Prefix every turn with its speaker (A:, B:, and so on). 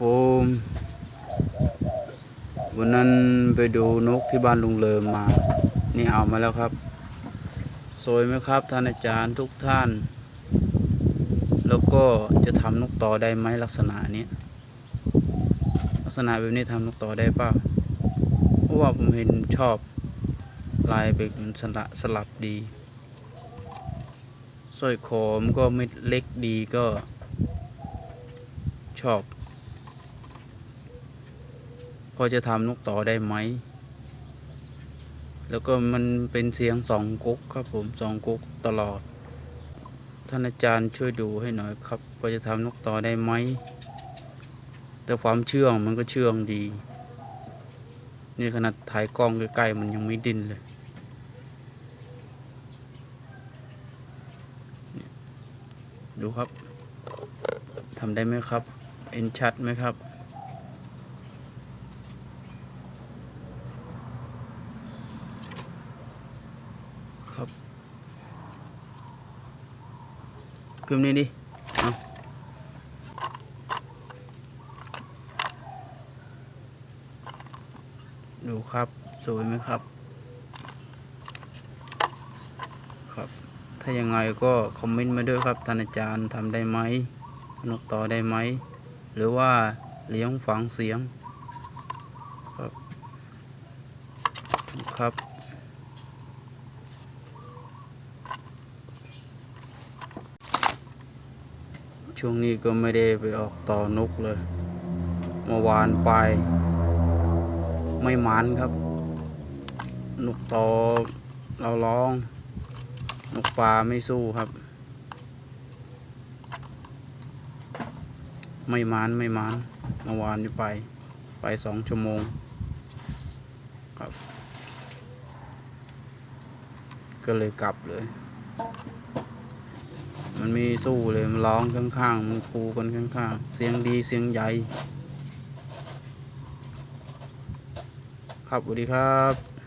A: ผมวันนั้นไปดูนกที่บ้านลุงเลิมมา นี่เอามาแล้วครับ สวยไหมครับท่านอาจารย์ทุกท่าน แล้วก็จะทำนกต่อได้ไหมลักษณะนี้ลักษณะแบบนี้ทำนกต่อได้ป่าเพราะว่าผมเห็นชอบลายเป็นสลับสลับดีสร้อยคอมก็ไม่เล็กดีก็ชอบ อจะทำนกต่อได้ไหม แล้วก็มันเป็นเสียงสองกุ๊กครับผมสองกุ๊กตลอด ท่านอาจารย์ช่วยดูให้หน่อยครับพอจะทำนกต่อได้ไหม แต่ความเชื่องมันก็เชื่องดี นี่ขนาดถ่ายกล้องใกล้ๆมันยังไม่ดิ้นเลยดูครับ ทำได้ไหมครับเห็นชัดไหมครับ ครับกึมนี่ดิเอาดูครับ สวยไหมครับ ครับ ถ้ายังไงก็คอมเมนต์มาด้วยครับท่านอาจารย์ทำได้ไหมนกต่อได้ไหม หรือว่าเลี้ยงฝังเสียง ครับ ครับ ช่วงนี้ก็ไม่ได้ไปออกต่อนกเลยเมื่อวานไปไม่มันครับ นกต่อเราร้อง นกปลาไม่สู้ครับ ไม่มานไม่มานเมื่อวานนี้ไป ไปสองชั่วโมงครับ ก็เลยกลับเลย มันไม่สู้เลยมันร้องข้างๆมันคูกันข้างๆ เสียงดีเสียงใหญ่ ครับสวัสดีครับ